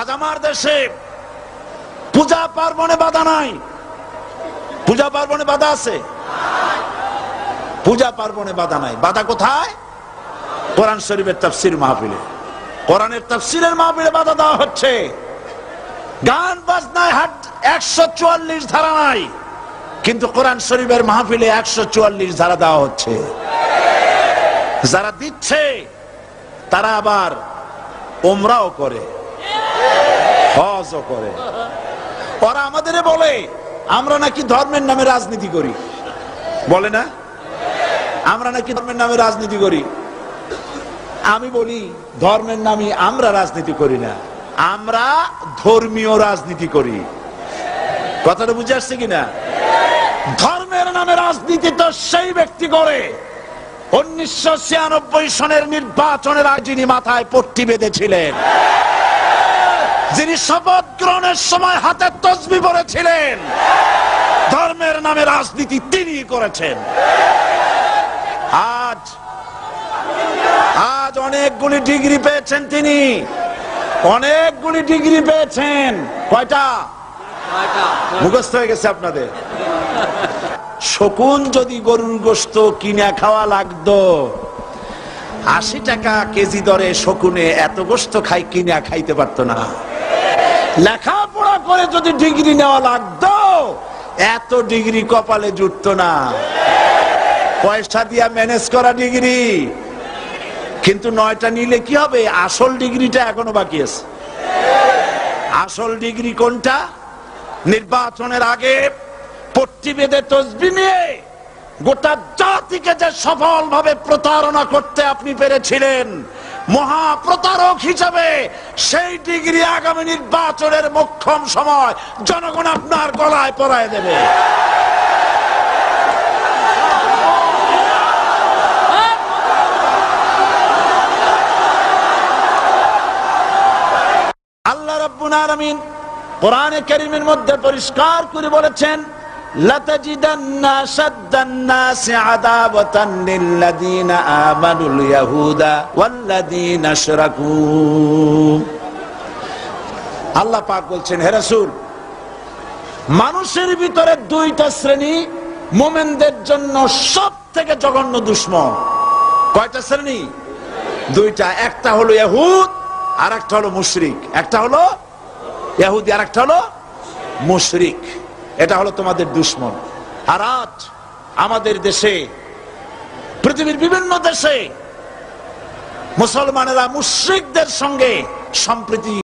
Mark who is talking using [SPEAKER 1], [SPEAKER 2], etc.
[SPEAKER 1] আজ আমার দেশে পূজা পার্বণে বাধা নাই। পূজা পার্বণে বাধা আছে? পূজা পার্বণে বাধা নাই। বাধা কোথায়? কোরআন শরীফের তাফসির মাহফিলে। কোরআনের তাফসিরের মাহফিলে বাধা দেওয়া হচ্ছে। গান বাজনায় হাট, একশো চুয়াল্লিশ ধারা নাই। কিন্তু কোরআন শরীফের মাহফিলে একশো চুয়াল্লিশ ধারা দেওয়া হচ্ছে। যারা দিচ্ছে, তারা আবার ওমরাও করে। হজও করে। ওরা আমাদের বলে, আমরা নাকি ধর্মের নামে রাজনীতি করি। বলে না? আমরা নাকি ধর্মের নামে রাজনীতি করি। আমি বলি, ধর্মের নামে আমরা রাজনীতি করি না। আমরা ধর্মীয় রাজনীতি করি। কথাটা বুঝে আসছে কিনা? ধর্মের নামে রাজনীতি তো সেই ব্যক্তি করে। উনিশশো ছিয়ানব্বই সনের নির্বাচনের আগে যিনি মাথায় পট্টি বেঁধেছিলেন। যিনি শপথ গ্রহণের সময় হাতে তসবি পড়েছিলেন ধর্মের নামে রাজনীতি তিনি করেছেন। আজ আজ অনেকগুলি ডিগ্রি পেয়েছেন তিনি। অনেকগুলি ডিগ্রি পেয়েছেন। কয়টা? মুখস্থ হয়ে গেছে আপনাদের। শকুন যদি গরুর গোস্ত কিনে খাওয়া লাগতো আশি টাকা কেজি দরে শকুনে এত গোস্ত খাই কিনে খাইতে পারতো না। লেখাপড়া করে যদি ডিগ্রি নেওয়া লাগতো, এত ডিগ্রি কপালে জুটতো না। পয়সা দিয়া ম্যানেজ করা ডিগ্রি। কিন্তু নয়টা নিলে কি হবে? আসল ডিগ্রিটা এখনও বাকি আছে। আসল ডিগ্রি কোনটা? নির্বাচনের আগে পট্টি তসবি নিয়ে গোটা জাতিকে যে সফলভাবে প্রতারণা করতে আপনি পেরেছিলেন মহা প্রতারক হিসাবে সেই ডিগ্রি আগামী নির্বাচনের মক্ষম সময় জনগণ আপনার গলায় পরায় দেবে। আল্লাহ রাব্বুল আলামিন কোরআনে কারীমের মধ্যে পরিষ্কার করে বলেছেন আল্লাহ পাক বলছেন, হে রাসূল, মানুষের ভিতরে দুইটা শ্রেণি মোমেনদের জন্য সব থেকে জঘন্য দুশ্মন। কয়টা শ্রেণি? দুইটা। একটা হলো ইহুদ আর একটা হলো মুশরিক। একটা হলো ইহুদি আর একটা হলো মুশরিক। এটা হলো তোমাদের দুশ্মন। আর আজ আমাদের দেশে, পৃথিবীর বিভিন্ন দেশে মুসলমানেরা মুশ্রিকদের সঙ্গে সম্প্রীতি